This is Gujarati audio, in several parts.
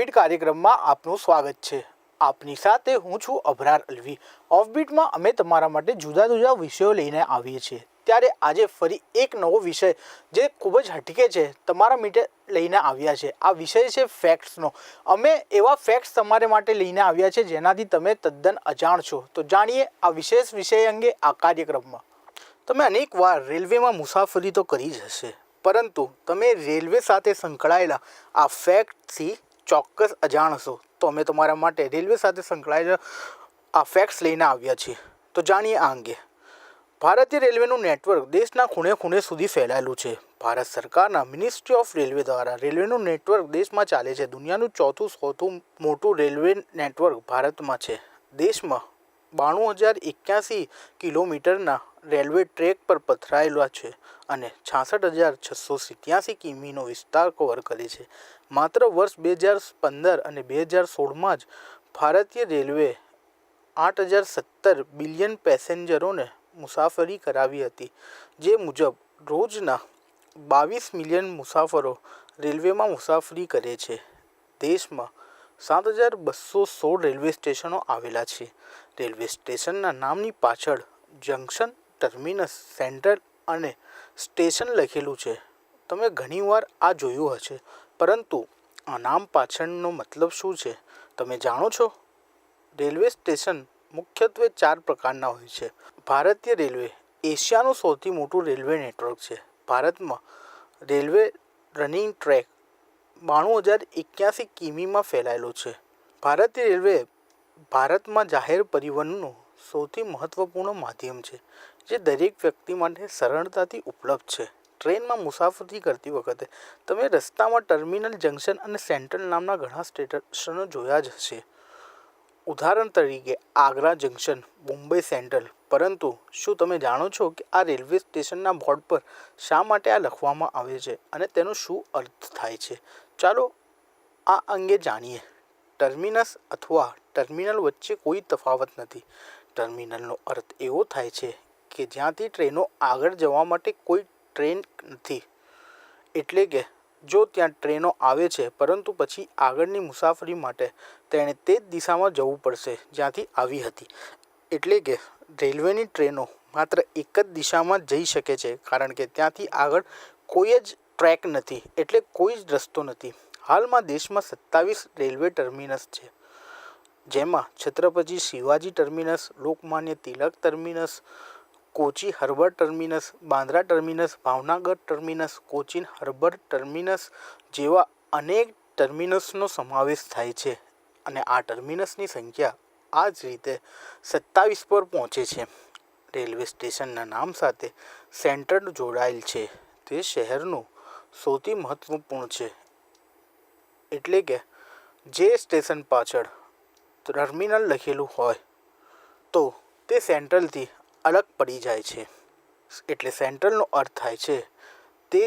ઓફબીટ કાર્યક્રમમાં આપનું સ્વાગત છે. આપની સાથે હું છું અભરાર અલવી. ઓફબીટમાં અમે તમારા માટે જુદા જુદા વિષયો લઈને આવીએ છીએ. ત્યારે આજે ફરી એક નવો વિષય જે ખૂબ જ હટકે છે, તમારા માટે લઈને આવ્યા છે. આ વિષય છે ફેક્ટ્સનો અમે એવા ફેક્ટ્સ તમારે માટે લઈને આવ્યા છે જેનાથી તમે તદ્દન અજાણ છો. તો જાણીએ આ વિશેષ વિષય અંગે આ કાર્યક્રમમાં. તમે અનેક વાર રેલવેમાં મુસાફરી તો કરી જ હશે. પરંતુ તમે રેલવે સાથે સંકળાયેલા આ ફેક્ટથી ચોક્કસ અજાણ હશો. તો અમે તમારા માટે રેલવે સાથે સંકળાયેલા આ ફેક્ટ્સ લઈને આવ્યા છીએ. તો જાણીએ આ અંગે. ભારતીય રેલવેનું નેટવર્ક દેશના ખૂણે ખૂણે સુધી ફેલાયેલું છે. ભારત સરકારના મિનિસ્ટ્રી ઓફ રેલવે દ્વારા રેલવેનું નેટવર્ક દેશમાં ચાલે છે. દુનિયાનું ચોથું સૌથી મોટું રેલવે નેટવર્ક ભારતમાં છે. દેશમાં બાણું હજાર એક્યાસી કિલોમીટરના રેલવે ટ્રેક પર પથરાયેલા છે અને છાસઠ હજાર છસો સિત્યાસી કિમીનો વિસ્તાર કવર કરે છે. માત્ર વર્ષ બે હજાર પંદર અને બે હજાર સોળમાં જ ભારતીય રેલવે આઠ હજાર સત્તર બિલિયન પેસેન્જરોને મુસાફરી કરાવી હતી, જે મુજબ રોજના બાવીસ મિલિયન મુસાફરો રેલવેમાં મુસાફરી કરે છે. દેશમાં સાત હજાર બસો સોળ રેલવે સ્ટેશનો આવેલા છે. રેલવે સ્ટેશનના નામની પાછળ જંકશન, ટર્મિનસ, સેન્ટ્રલ અને સ્ટેશન લખેલું છે. તમે ઘણીવાર આ જોયું હશે, પરંતુ આ નામ પાછળનો મતલબ શું છે? તમે જાણો છો? રેલવે સ્ટેશન મુખ્યત્વે ચાર પ્રકારના હોય છે. ભારતીય રેલવે એશિયાનું સૌથી મોટું રેલવે નેટવર્ક છે. ભારતમાં રેલવે રનિંગ ટ્રેક બાણું હજાર એક્યાસી કિમીમાં ફેલાયેલો છે. ભારતીય રેલવે ભારતમાં જાહેર પરિવહનનું સૌથી મહત્ત્વપૂર્ણ માધ્યમ છે, જે દરેક વ્યક્તિ માટે સરળતાથી ઉપલબ્ધ છે. ટ્રેનમાં મુસાફરી કરતી વખતે તમે રસ્તામાં ટર્મિનલ જંકશન અને સેન્ટ્રલ નામના ઘણા સ્ટેશનો જોયા જ હશે. ઉદાહરણ તરીકે, આગ્રા જંકશન, મુંબઈ સેન્ટ્રલ. પરંતુ શું તમે જાણો છો કે આ રેલવે સ્ટેશનના બોર્ડ પર શા માટે આ લખવામાં આવે છે અને તેનો શું અર્થ થાય છે? ચાલો આ અંગે જાણીએ. ટર્મિનસ અથવા ટર્મિનલ વચ્ચે કોઈ તફાવત નથી. ટર્મિનલનો અર્થ એવો થાય છે કે જ્યાંથી ટ્રેનો આગળ જવા માટે કોઈ ટ્રેન નથી. એટલે કે જો ત્યાં ટ્રેનો આવે છે, પરંતુ પછી આગળની મુસાફરી માટે તેણે તે જ દિશામાં જવું પડશે, જ્યાંથી આવી હતી. એટલે કે રેલવેની ટ્રેનો માત્ર એક જ દિશામાં જઈ શકે છે, કારણ કે ત્યાંથી આગળ કોઈ જ ટ્રેક નથી, એટલે કોઈ જ રસ્તો નથી. હાલમાં દેશમાં સત્તાવીસ રેલવે ટર્મિનસ છે. જેમાં Chhatrapati Shivaji terminus, Lokmanya Tilak terminus, Kochi harbour terminus, Bandra terminus, Bhavnagar terminus, Cochin harbour terminus જેવા અનેક ટર્મિનસનો સમાવેશ થાય છે અને આ ટર્મિનસની સંખ્યા આ જ રીતે સત્તાવીસ પર પહોંચે છે. રેલવે સ્ટેશનના નામ સાથે સેન્ટ્રલ જોડાયેલ છે. તે શહેરનું સૌથી મહત્ત્વપૂર્ણ છે. એટલે કે જે સ્ટેશન પાછળ ટર્મિનલ લખેલું હોય, તો તે સેન્ટ્રલથી અલગ પડી જાય છે. એટલે સેન્ટ્રલનો અર્થ થાય છે તે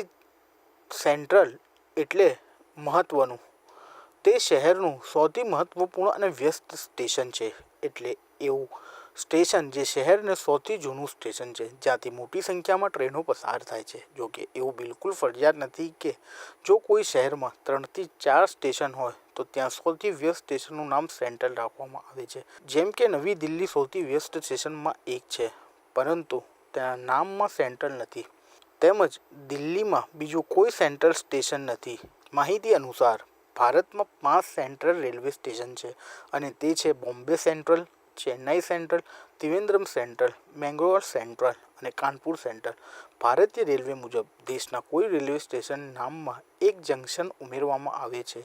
સેન્ટ્રલ એટલે મહત્ત્વનું તે શહેરનું સૌથી મહત્ત્વપૂર્ણ અને વ્યસ્ત સ્ટેશન છે. એટલે એવું સ્ટેશન જે શહેરને સૌથી જૂનું સ્ટેશન છે, જ્યાંથી મોટી સંખ્યામાં ટ્રેનો પસાર થાય છે. જો કે એવું બિલકુલ ફરજિયાત નથી કે જો કોઈ શહેરમાં ત્રણથી ચાર સ્ટેશન હોય, તો ત્યાં સૌથી વ્યસ્ત સ્ટેશનનું નામ સેન્ટ્રલ રાખવામાં આવે છે. જેમ કે નવી દિલ્હી સૌથી વ્યસ્ત સ્ટેશનમાં એક છે, પરંતુ તેના નામમાં સેન્ટ્રલ નથી. તેમજ દિલ્હીમાં બીજું કોઈ સેન્ટ્રલ સ્ટેશન નથી. માહિતી અનુસાર, ભારતમાં પાંચ સેન્ટ્રલ રેલવે સ્ટેશન છે અને તે છે Bombay central Chennai central, Trivandrum central, Mangalore central અને કાનપુર સેન્ટ્રલ. ભારતીય રેલવે મુજબ દેશના કોઈ રેલવે સ્ટેશન નામમાં એક જંકશન ઉમેરવામાં આવે છે,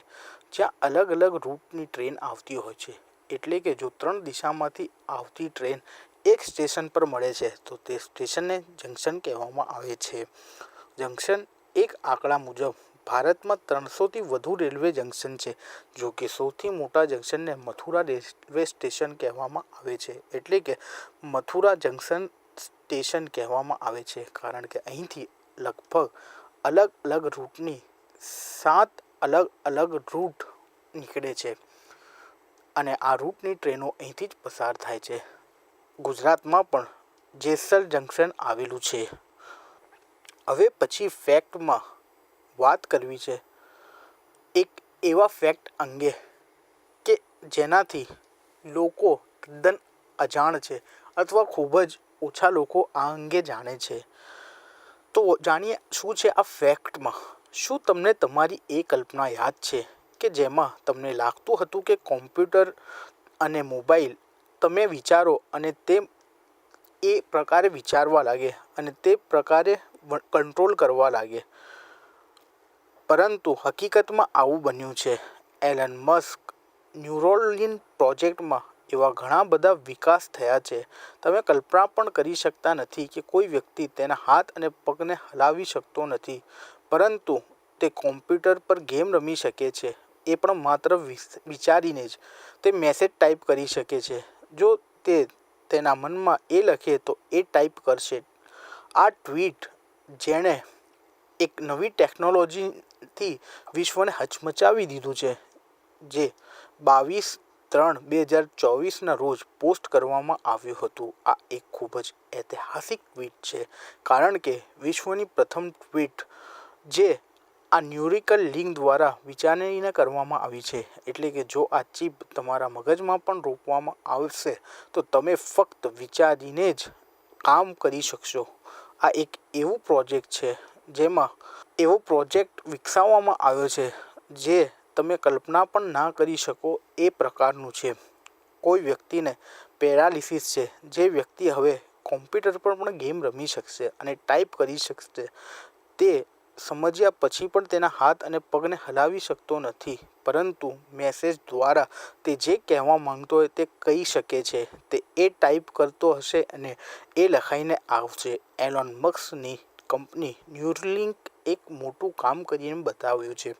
જ્યાં અલગ અલગ રૂટની ટ્રેન આવતી હોય છે. એટલે કે જો ત્રણ દિશામાંથી આવતી ટ્રેન એક સ્ટેશન પર મળે છે, તો તે સ્ટેશનને જંકશન કહેવામાં આવે છે. જંકશન એક આંકડા મુજબ ભારતમાં ત્રણસોથી વધુ રેલવે જંકશન છે, જો કે સૌથી મોટા જંકશનને મથુરા રેલવે સ્ટેશન કહેવામાં આવે છે, એટલે કે મથુરા જંકશન સ્ટેશન કહેવામાં આવે છે, કારણ કે અહીંથી લગભગ અલગ અલગ રૂટની સાત અલગ અલગ રૂટ નીકળે છે અને આ રૂટની ટ્રેનો અહીંથી જ પસાર થાય છે. ગુજરાતમાં પણ જેસલ જંકશન આવેલું છે. હવે પછી ફેક્ટમાં વાત કરવી છે. એક એવા ફેક્ટ અંગે કે જેનાથી લોકો તદ્દન અજાણ છે અથવા ખૂબ જ ઓછા લોકો આ અંગે જાણે છે. તો જાણીએ શું છે આ ફેક્ટમાં શું તમને તમારી એ કલ્પના યાદ છે કે જેમાં તમને લાગતું હતું કે કોમ્પ્યુટર અને મોબાઈલ તમે વિચારો અને તે એ પ્રકારે વિચારવા લાગે અને તે પ્રકારે કંટ્રોલ કરવા લાગે? પરંતુ હકીકતમાં આવું બન્યું છે. એલન મસ્ક ન્યુરોલિન પ્રોજેક્ટમાં એવા ઘણા બધા વિકાસ થયા છે. તમે કલ્પના પણ કરી શકતા નથી કે કોઈ વ્યક્તિ તેના હાથ અને પગને હલાવી શકતો નથી, પરંતુ તે કોમ્પ્યુટર પર ગેમ રમી શકે છે. એ પણ માત્ર વિચારીને જ. તે મેસેજ ટાઈપ કરી શકે છે. જો તે તેના મનમાં એ લખે તો એ ટાઈપ કરશે. આ ટ્વીટ જેણે એક નવી ટેકનોલોજીથી વિશ્વને હચમચાવી દીધું છે, જે બાવીસ ત્રણ બે હજાર ચોવીસના રોજ પોસ્ટ કરવામાં આવ્યું હતું. આ એક ખૂબ જ ઐતિહાસિક ટ્વીટ છે, કારણ કે વિશ્વની પ્રથમ ટ્વીટ જે આ ન્યુરિકલ લિંક દ્વારા વિચારણીને કરવામાં આવી છે. એટલે કે જો આ ચીપ તમારા મગજમાં પણ રોપવામાં આવશે, તો તમે ફક્ત વિચારીને જ કામ કરી શકશો. આ એક એવું પ્રોજેક્ટ છે, જેમાં એવો પ્રોજેક્ટ વિકસાવવામાં આવ્યો છે, જે તમે કલ્પના પણ ના કરી શકો એ પ્રકારનું છે. કોઈ વ્યક્તિને પેરાલિસિસ છે, જે વ્યક્તિ હવે કોમ્પ્યુટર પર પણ ગેમ રમી શકશે અને ટાઈપ કરી શકશે, તે સમજ્યા પછી પણ તેના હાથ અને પગને હલાવી શકતો નથી. પરંતુ મેસેજ દ્વારા તે જે કહેવા માંગતો હોય તે કહી શકે છે, તે એ ટાઈપ કરતો હશે અને એ લખાઈને આવશે. એલોન મસ્કની કંપની ન્યુરલિંક એક મોટું કામ કરીને બતાવ્યું છે.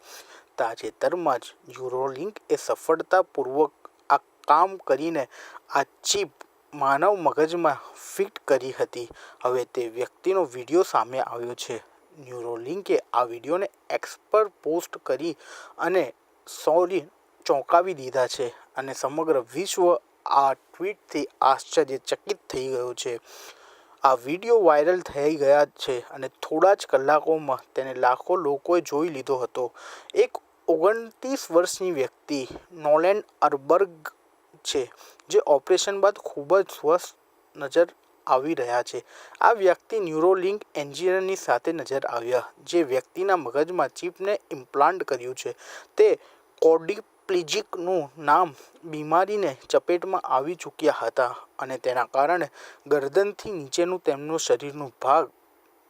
તાજેતરમાં જ યુરોલિંક એ સફળતાપૂર્વક આ કામ કરીને આ ચીપ માનવ મગજમાં ફિટ કરી હતી. હવે તે વ્યક્તિનો વીડિયો સામે આવ્યો છે. ન્યુરોલિંકે આ વિડીયોને એક્સ પોસ્ટ કરી અને સોરી ચોંકાવી દીધા છે અને સમગ્ર વિશ્વ આ ટ્વીટથી આશ્ચર્યચકિત થઈ ગયું છે. આ વીડિયો વાયરલ થઈ ગયા છે અને થોડા જ કલાકોમાં તેને લાખો લોકોએ જોઈ લીધો હતો. એક ઓગણત્રીસ વર્ષની વ્યક્તિ નોલેન અર્બર્ગ છે, જે ઓપરેશન બાદ ખૂબ જ સ્વસ્થ નજર આવી રહ્યા છે. આ વ્યક્તિ ન્યુરોલિંક એન્જિનિયરની સાથે નજર આવ્યા, જે વ્યક્તિના મગજમાં ચિપને ઇમ્પ્લાન્ટ કર્યું છે. તે કોડિપ્લિજિકનું નામ બીમારીને ચપેટમાં આવી ચૂક્યા હતા અને તેના કારણે ગરદનથી નીચેનું તેમનું શરીરનું ભાગ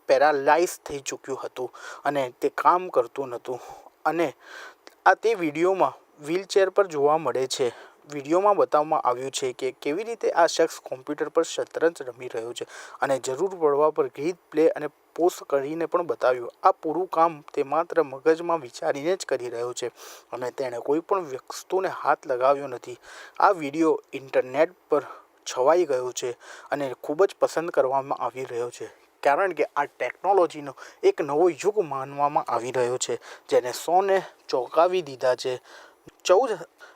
પેરાલાઇઝ થઈ ચૂક્યું હતું અને તે કામ કરતું નહોતું. અને આ તે વિડીયોમાં વ્હીલચેર પર જોવા મળે છે. વિડીયોમાં બતાવવામાં આવ્યું છે કે કેવી રીતે આ શખ્સ કોમ્પ્યુટર પર શતરંજ રમી રહ્યો છે અને જરૂર પડવા પર ગીત પ્લે અને પોસ્ટ કરીને પણ બતાવ્યું. આ પૂરું કામ તે માત્ર મગજમાં વિચારીને જ કરી રહ્યો છે અને તેણે કોઈ પણ વસ્તુને હાથ લગાવ્યો નથી. આ વીડિયો ઇન્ટરનેટ પર છવાઈ ગયો છે અને ખૂબ જ પસંદ કરવામાં આવી રહ્યો છે, કારણ કે આ ટેકનોલોજીનો એક નવો યુગ માનવામાં આવી રહ્યો છે, જેને સોને ચોંકાવી દીધા છે. ચૌદ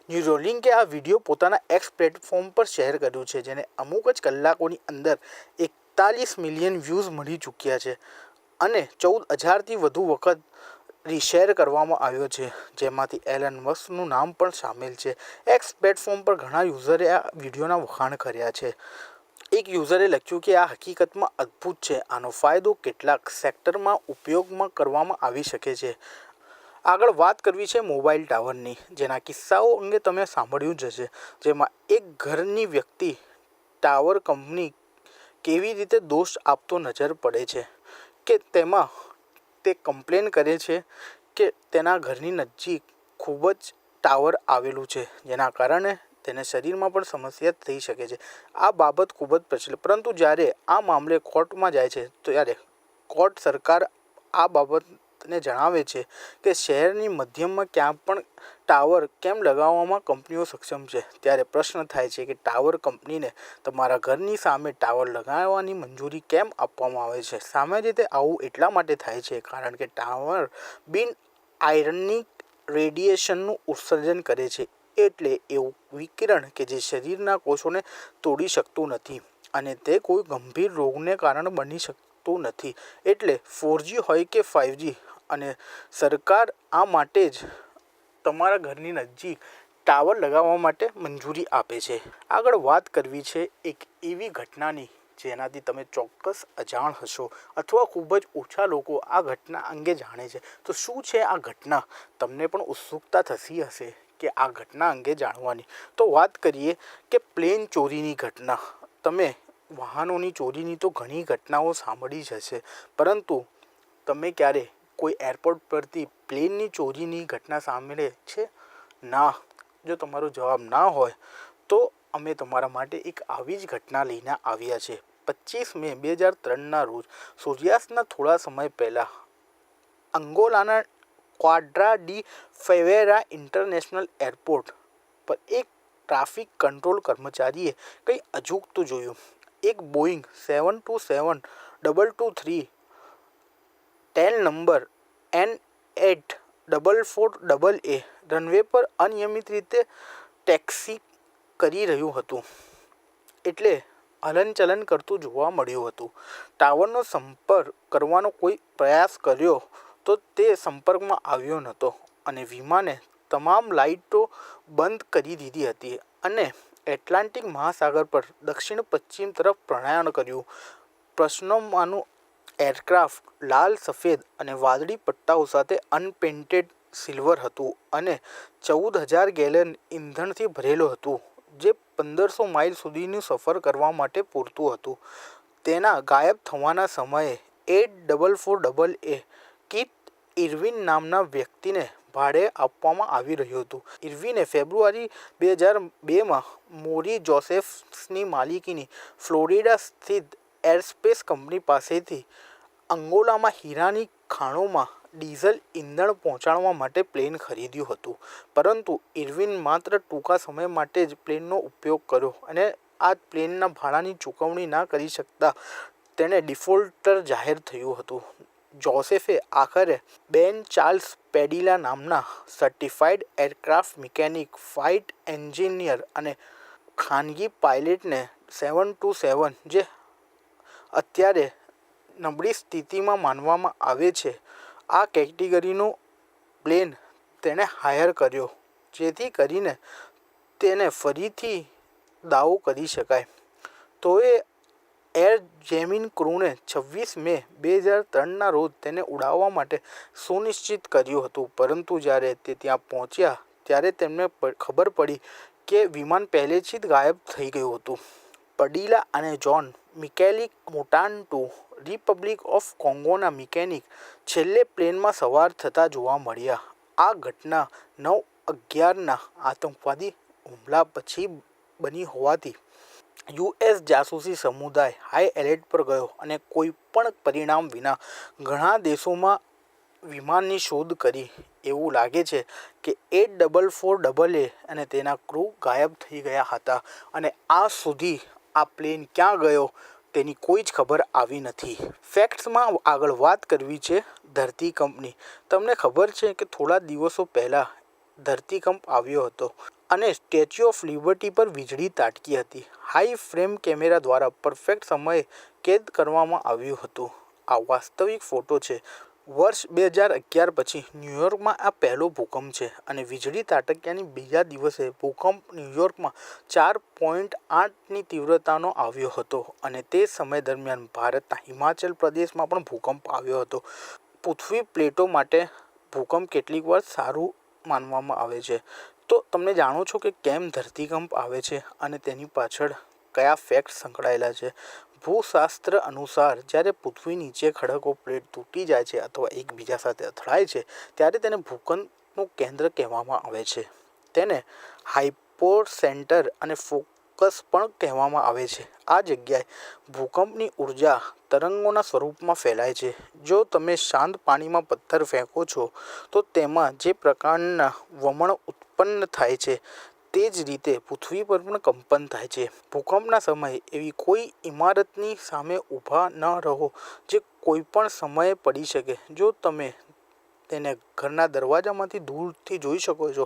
ન્યુરોલિંકે આ વીડિયો પોતાના એક્સ પ્લેટફોર્મ પર શેર કર્યું છે, જેને અમુક જ કલાકોની અંદર એકતાલીસ મિલિયન વ્યૂઝ મળી ચૂક્યા છે અને ચૌદ હજારથી વધુ વખત રીશેર કરવામાં આવ્યો છે. જેમાંથી એલન મસ્કનું નામ પણ સામેલ છે. એક્સ પ્લેટફોર્મ પર ઘણા યુઝરે આ વિડીયોના વખાણ કર્યા છે. એક યુઝરે લખ્યું કે, આ હકીકતમાં અદ્ભુત છે. આનો ફાયદો કેટલાક સેક્ટરમાં ઉપયોગમાં કરવામાં આવી શકે છે. આગળ વાત કરવી છે મોબાઈલ ટાવરની. જેના કિસ્સાઓ અંગે તમે સાંભળ્યું જ હશે. જેમાં એક ઘરની વ્યક્તિ ટાવર કંપની કેવી રીતે દોષ આપતો નજર પડે છે કે તેમાં તે કમ્પ્લેન કરે છે કે તેના ઘરની નજીક ખૂબ જ ટાવર આવેલું છે, જેના કારણે તેને શરીરમાં પણ સમસ્યા થઈ શકે છે. આ બાબત ખૂબ જ પ્રચલિત. પરંતુ જ્યારે આ મામલે કોર્ટમાં જાય છે, ત્યારે કોર્ટ સરકાર આ બાબતને જણાવે છે કે શહેરની મધ્યમાં ક્યાં પણ ટાવર કેમ લગાવવામાં કંપનીઓ સક્ષમ છે? ત્યારે પ્રશ્ન થાય છે કે ટાવર કંપનીને તમારા ઘરની સામે ટાવર લગાવવાની મંજૂરી કેમ આપવામાં આવે છે? સામાન્ય રીતે આવું એટલા માટે થાય છે કારણ કે ટાવર બિન આયરનની રેડિયેશનનું ઉત્સર્જન કરે છે એટલે એવું વિકિરણ કે જે શરીરના કોષોને તોડી શકતું નથી અને તે કોઈ ગંભીર રોગને કારણ બની શકતું નથી. એટલે ફોરજી હોય કે ફાઇવજી અને સરકાર આ માટે જ તમારા ઘરની નજીક ટાવર લગાવવા માટે મંજૂરી આપે છે. આગળ વાત કરવી છે એક એવી ઘટનાની જેનાથી તમે ચોક્કસ અજાણ હશો અથવા ખૂબ જ ઓછા લોકો આ ઘટના અંગે જાણે છે. તો શું છે આ ઘટના? તમને પણ ઉત્સુકતા થતી હશે કે આ ઘટના અંગે જાણવાની. તો વાત કરીએ કે પ્લેન ચોરીની ઘટના. તમે વાહનોની ચોરીની તો ઘણી ઘટનાઓ સાંભળી જ હશે. પરંતુ તમે ક્યારે કોઈ એરપોર્ટ પરથી પ્લેનની ચોરીની ઘટના સામે છે? ના. જો તમારો જવાબ ના હોય, તો અમે તમારા માટે એક આવી જ ઘટના લઈને આવ્યા છે. પચીસ મે બે હજાર ત્રણના રોજ, સૂર્યાસ્તના થોડા સમય પહેલાં, અંગોલાના Quatro de Fevereiro international airport પર એક ટ્રાફિક કંટ્રોલ કર્મચારીએ કંઈ અજુગતું જોયું. એક Boeing seven two seven double two three tail number N eight double four double A runway પર અનિયમિત રીતે ટેક્સી કરી રહ્યું હતું. એટલે હલનચલન કરતું જોવા મળ્યું હતું. ટાવરનો સંપર્ક કરવાનો કોઈ પ્રયાસ કર્યો તો તે સંપર્કમાં આવ્યો નહોતો અને વિમાને તમામ લાઇટો બંધ કરી દીધી હતી અને એટલાન્ટિક મહાસાગર પર દક્ષિણ પશ્ચિમ તરફ પ્રયાણ કર્યું. પ્રશ્નોમાંનું એરક્રાફ્ટ લાલ, સફેદ અને વાદળી પટ્ટાઓ સાથે અનપેન્ટેડ સિલ્વર હતું અને ચૌદ હજાર ગેલન ઇંધણથી ભરેલું હતું, જે પંદરસો માઇલ સુધીનું સફર કરવા માટે પૂરતું હતું. તેના ગાયબ થવાના સમયે eight double four double A Keith Irwin નામના વ્યક્તિને ભાડે આપવામાં આવી રહ્યું હતું. ઇરવિને ફેબ્રુઆરી બે હજાર બેમાં મોરી જોસેફ્સની માલિકીની ફ્લોરિડા સ્થિત એરસ્પેસ કંપની પાસેથી અંગોલામાં હીરાની ખાણોમાં ડીઝલ ઇંધણ પહોંચાડવા માટે પ્લેન ખરીદ્યું હતું. પરંતુ ઇરવિન માત્ર ટૂંકા સમય માટે જ પ્લેનનો ઉપયોગ કર્યો અને આ પ્લેનના ભાડાની ચૂકવણી ના કરી શકતા તેણે ડિફોલ્ટર જાહેર થયું હતું. જોસેફે આખરે બેન ચાર્લ્સ પેડિલા નામના certified aircraft mechanic flight engineer અને ખાનગી પાયલટને સેવન ટુ સેવન, જે અત્યારે નબળી સ્થિતિમાં માનવામાં આવે છે. આ કેટેગરીનો પ્લેન તેણે હાયર કર્યો, જેથી કરીને તેને ફરીથી દાવો કરી શકાય. તો એ એર જેમિન ક્રૂને છવ્વીસ મે બે હજાર ત્રણના રોજ તેને ઉડાવવા માટે સુનિશ્ચિત કર્યું હતું. પરંતુ જ્યારે તે ત્યાં પહોંચ્યા, ત્યારે તેમને ખબર પડી કે વિમાન પહેલેથી જ ગાયબ થઈ ગયું હતું. પડીલા અને John Mikel Mutantu, republic of કોંગોના mechanic, છેલ્લે પ્લેનમાં સવાર થતા જોવા મળ્યા. આ ઘટના નવ અગિયારના આતંકવાદી હુમલા પછી બની હોવાથી યુએસ જાસૂસી સમુદાય હાઈ એલર્ટ પર ગયો અને કોઈ પણ પરિણામ વિના ઘણા દેશોમાં વિમાનની શોધ કરી. એવું લાગે છે કે eight double four double A અને તેના ક્રૂ ગાયબ થઈ ગયા હતા અને આ સુધી આ પ્લેન ક્યાં ગયો તેની કોઈ જ ખબર આવી નથી. ફેક્ટ્સમાં આગળ વાત કરવી છે ધરતીકંપની તમને ખબર છે કે થોડા દિવસો પહેલાં ધરતીકંપ આવ્યો હતો અને સ્ટેચ્યુ ઓફ લિબર્ટી પર વીજળી તાટકી હતી. હાઈ ફ્રેમ કેમેરા દ્વારા પરફેક્ટ સમયે કેદ કરવામાં આવ્યું હતું. આ વાસ્તવિક ફોટો છે. વર્ષ બે હજાર અગિયાર પછી ન્યૂયોર્કમાં આ પહેલો ભૂકંપ છે અને વીજળી તાટક્યાની બીજા દિવસે ભૂકંપ ન્યૂયોર્કમાં ચાર પોઈન્ટ આઠની તીવ્રતાનો આવ્યો હતો અને તે સમય દરમિયાન ભારતના હિમાચલ પ્રદેશમાં પણ ભૂકંપ આવ્યો હતો. પૃથ્વી પ્લેટો માટે ભૂકંપ કેટલીક વાર સારું માનવામાં આવે છે. તો તમને જાણો છો કે કેમ ધરતીકંપ આવે છે અને તેની પાછળ કયા ફેક્ટ સંકળાયેલા છે? ભૂશાસ્ત્ર અનુસાર જ્યારે પૃથ્વી નીચે ખડકો પ્લેટ તૂટી જાય છે અથવા એકબીજા સાથે અથડાય છે, ત્યારે તેને ભૂકંપનું કેન્દ્ર કહેવામાં આવે છે. તેને હાઇપોર સેન્ટર અને ફોકસ પણ કહેવામાં આવે છે. આ જગ્યાએ ભૂકંપની ઊર્જા તરંગોના સ્વરૂપમાં ફેલાય છે. જો તમે શાંત પાણીમાં પથ્થર ફેંકો છો, તો તેમાં જે પ્રકારના વમણ ઉત્પન્ન થાય છે તે જ રીતે પૃથ્વી પર પણ કંપન થાય છે. ભૂકંપના સમયે એવી કોઈ ઇમારતની સામે ઊભા ન રહો જે કોઈ પણ સમયે પડી શકે. જો તમે તેને ઘરના દરવાજામાંથી દૂરથી જોઈ શકો છો,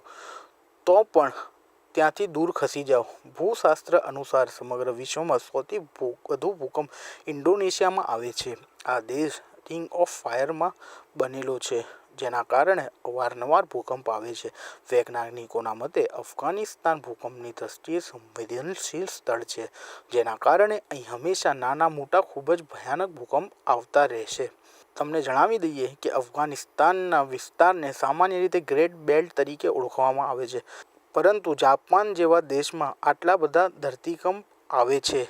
તો પણ ત્યાંથી દૂર ખસી જાઓ. ભૂશાસ્ત્ર અનુસાર સમગ્ર વિશ્વમાં સૌથી વધુ ભૂકંપ ઇન્ડોનેશિયામાં આવે છે. આ દેશ રિંગ ઓફ ફાયરમાં બનેલો છે. જેના કારણે અવારનવાર ભૂકંપ આવે છે. વૈજ્ઞાનિકોના મતે અફઘાનિસ્તાન ભૂકંપની દ્રષ્ટિએ સંવેદનશીલ સ્થળ છે, જેના કારણે અહીં હંમેશા નાના મોટા ખૂબ જ ભયાનક ભૂકંપ આવતા રહેશે. તમને જણાવી દઈએ કે અફઘાનિસ્તાનના વિસ્તારને સામાન્ય રીતે ગ્રેટ બેલ્ટ તરીકે ઓળખવામાં આવે છે, પરંતુ જાપાન જેવા દેશમાં આટલા બધા ધરતીકંપ આવે છે.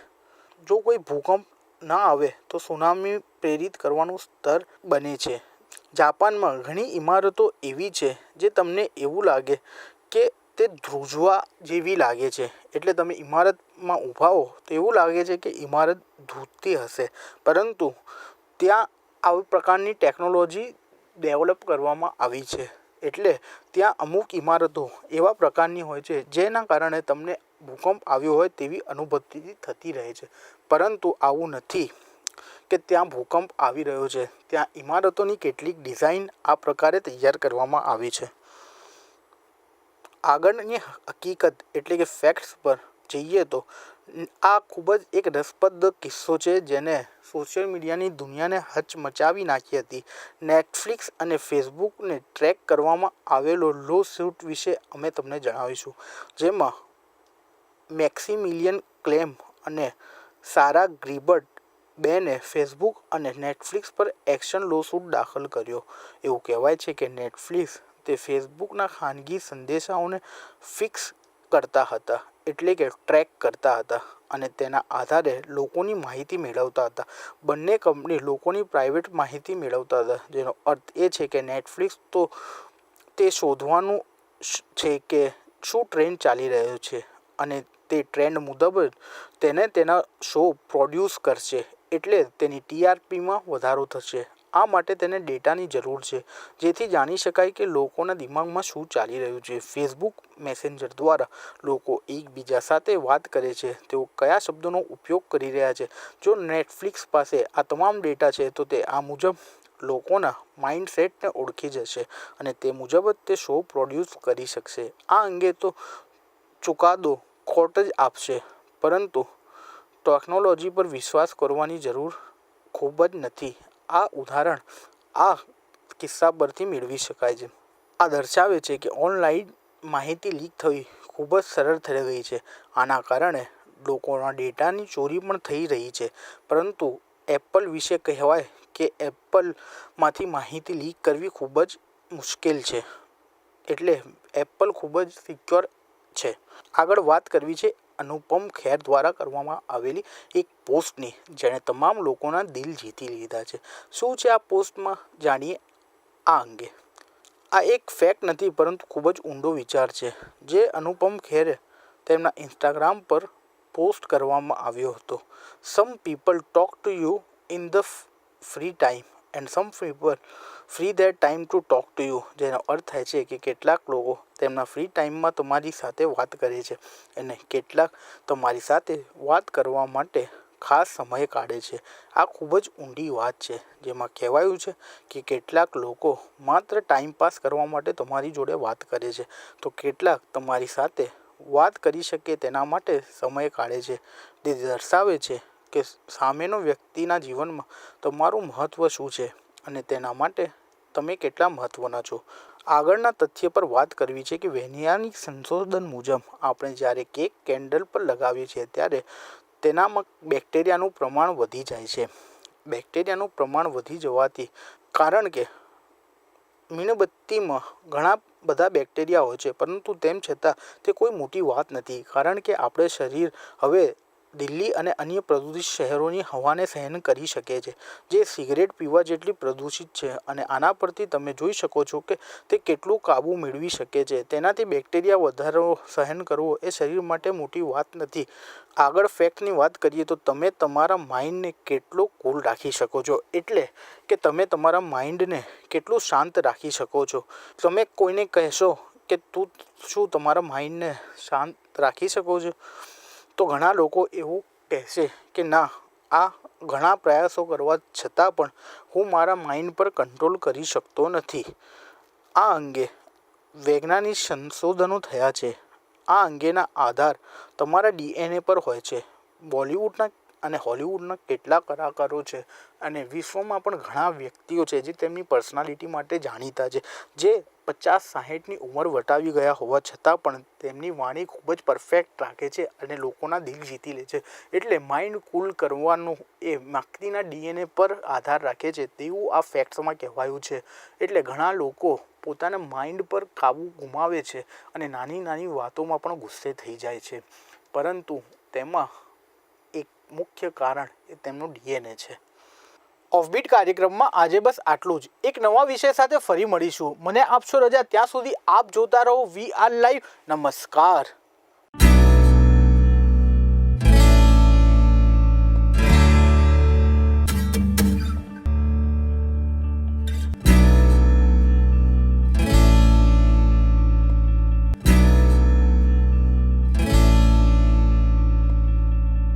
જો કોઈ ભૂકંપ ના આવે તો સુનામી પ્રેરિત કરવાનું સ્તર બને છે. જાપાનમાં ઘણી ઇમારતો એવી છે જે તમને એવું લાગે કે તે ધ્રુજવા જેવી લાગે છે. એટલે તમે ઇમારતમાં ઊભા હો તો એવું લાગે છે કે ઇમારત ધ્રુજતી હશે. પરંતુ ત્યાં આવી પ્રકારની ટેકનોલોજી ડેવલપ કરવામાં આવી છે. એટલે ત્યાં અમુક ઇમારતો એવા પ્રકારની હોય છે જેના કારણે તમને ભૂકંપ આવ્યો હોય તેવી અનુભૂતિ થતી રહે છે. પરંતુ આવું નથી. કે ત્યાં ભૂકંપ આવી રહ્યો છે. ત્યાં ઇમારતોની કેટલીક ડિઝાઇન આ પ્રકારે તૈયાર કરવામાં આવી છે. આગળની હકીકત એટલે કે ફેક્ટ્સ પર જઈએ તો, આ ખૂબ જ એક રસપ્રદ કિસ્સો છે જેને સોશિયલ મીડિયાની દુનિયાને હચમચાવી નાખી હતી. નેટફ્લિક્સ અને ફેસબુકને ટ્રેક કરવામાં આવેલો લો શૂટ વિશે અમે તમને જણાવીશું. જેમાં મેક્સિમિલિયન ક્લેમ અને સારા ગ્રીબર્ટ બેને ફેસબુક અને નેટફ્લિક્સ પર એક્શન લોસૂટ દાખલ કર્યો. એવું કહેવાય છે કે નેટફ્લિક્સ તે ફેસબુકના ખાનગી સંદેશાઓને ફિક્સ કરતા હતા, એટલે કે ટ્રેક કરતા હતા અને તેના આધારે લોકોની માહિતી મેળવતા હતા. બંને કંપની લોકોની પ્રાઇવેટ માહિતી મેળવતા હતા. જેનો અર્થ એ છે કે નેટફ્લિક્સ તો તે શોધવાનું છે કે શું ટ્રેન્ડ ચાલી રહ્યો છે અને તે ટ્રેન્ડ મુજબ તેને તેના શો પ્રોડ્યુસ કરશે. એટલે તેની ટીઆરપીમાં વધારો થશે. આ માટે તેને ડેટાની જરૂર છે, જેથી જાણી શકાય કે લોકોના દિમાગમાં શું ચાલી રહ્યું છે. ફેસબુક મેસેન્જર દ્વારા લોકો એકબીજા સાથે વાત કરે છે. તેઓ કયા શબ્દોનો ઉપયોગ કરી રહ્યા છે? જો નેટફ્લિક્સ પાસે આ તમામ ડેટા છે, તો તે આ મુજબ લોકોના માઇન્ડસેટને ઓળખી જશે અને તે મુજબ જ તે શો પ્રોડ્યુસ કરી શકશે. આ અંગે તો ચુકાદો કોર્ટ જ આપશે, પરંતુ ટેકનોલોજી પર વિશ્વાસ કરવાની જરૂર ખૂબ જ નથી. આ ઉદાહરણ આ કિસ્સા પરથી મેળવી શકાય છે. આ દર્શાવે છે કે ઓનલાઈન માહિતી લીક થવી ખૂબ જ સરળ થઈ ગઈ છે. આના કારણે લોકોના ડેટાની ચોરી પણ થઈ રહી છે. પરંતુ એપલ વિશે કહેવાય કે એપલમાંથી માહિતી લીક કરવી ખૂબ જ મુશ્કેલ છે. એટલે એપલ ખૂબ જ સિક્યોર છે. આગળ વાત કરવી છે અનુપમ ખેર દ્વારા કરવામાં આવેલી એક પોસ્ટની જેણે તમામ લોકોના દિલ જીતી લીધા છે. શું છે આ પોસ્ટમાં? જાણીએ આ અંગે. આ એક ફેક્ટ નથી, પરંતુ ખૂબ જ ઊંડો વિચાર છે, જે અનુપમ ખેરે તેમના ઇન્સ્ટાગ્રામ પર પોસ્ટ કરવામાં આવ્યો હતો. Some people talk to you in the free time and some people free that time to talk to you જેનો અર્થ થાય છે કે કેટલાક લોકો તેમના ફ્રી ટાઈમમાં તમારી સાથે વાત કરે છે અને કેટલાક તમારી સાથે વાત કરવા માટે ખાસ સમય કાઢે છે. આ ખૂબ જ ઊંડી વાત છે, જેમાં કહેવાયું છે કે કેટલાક લોકો માત્ર ટાઈમ પાસ કરવા માટે તમારી જોડે વાત કરે છે. તો કેટલાક તમારી સાથે વાત કરી શકે તેના માટે સમય કાઢે છે. તે દર્શાવે છે કે સામેનો વ્યક્તિના જીવનમાં તમારું મહત્ત્વ શું છે અને તેના માટે તમે કેટલા મહત્ત્વના છો? આગળના તથ્ય પર વાત કરવી છે કે વૈજ્ઞાનિક સંશોધન મુજબ આપણે જ્યારે કેક કેન્ડલ પર લગાવીએ છીએ ત્યારે તેનામાં બેક્ટેરિયાનું પ્રમાણ વધી જાય છે. બેક્ટેરિયાનું પ્રમાણ વધી જવાથી કારણ કે મીણબત્તીમાં ઘણા બધા બેક્ટેરિયા હોય છે, પરંતુ તેમ છતાં તે કોઈ મોટી વાત નથી. કારણ કે આપણે શરીર હવે દિલ્હી અને અન્ય પ્રદૂષિત શહેરોની હવાને સહન કરી શકે છે, જે સિગરેટ પીવા જેટલી પ્રદૂષિત છે. અને આના પરથી તમે જોઈ શકો છો કે તે કેટલું કાબૂ મેળવી શકે છે. તેનાથી બેક્ટેરિયા વધારો સહન કરવો એ શરીર માટે મોટી વાત નથી. આગળ ફેક્ટની વાત કરીએ તો તમે તમારા માઇન્ડને કેટલો કૂલ રાખી શકો છો? એટલે કે તમે તમારા માઇન્ડને કેટલું શાંત રાખી શકો છો? તમે કોઈને કહેશો કે તું શું તમારા માઇન્ડને શાંત રાખી શકો છો? તો ઘણા લોકો એવું કહેશે કે, ના, આ ઘણા પ્રયાસો કરવા છતાં પણ હું મારા માઇન્ડ પર કંટ્રોલ કરી શકતો નથી. આ અંગે વૈજ્ઞાનિક સંશોધનો થયા છે. આ અંગેના આધાર તમારા ડીએનએ પર હોય છે. બોલિવૂડના અને હોલિવૂડના કેટલા કલાકારો છે અને વિશ્વમાં પણ ઘણા વ્યક્તિઓ છે જે તેમની પર્સનાલિટી માટે જાણીતા છે. જે પચાસ સાહીઠની ઉંમર વટાવી ગયા હોવા છતાં પણ તેમની વાણી ખૂબ જ પરફેક્ટ રાખે છે અને લોકોના દિલ જીતી લે છે. એટલે માઇન્ડ કુલ કરવાનું એ માકતીના ડીએનએ પર આધાર રાખે છે તેવું આ ફેક્ટ્સમાં કહેવાયું છે. એટલે ઘણા લોકો પોતાના માઇન્ડ પર કાબુ ગુમાવે છે અને નાની નાની વાતોમાં પણ ગુસ્સે થઈ જાય છે. પરંતુ તેમાં એક મુખ્ય કારણ એ તેમનું ડીએનએ છે. ઓફબીટ કાર્યક્રમમાં આજે બસ આટલું જ. એક નવા વિષય સાથે ફરી મળીશું. મને આપશો રજા. ત્યાં સુધી આપ જોતા રહો. વી આર લાઈવ નમસ્કાર.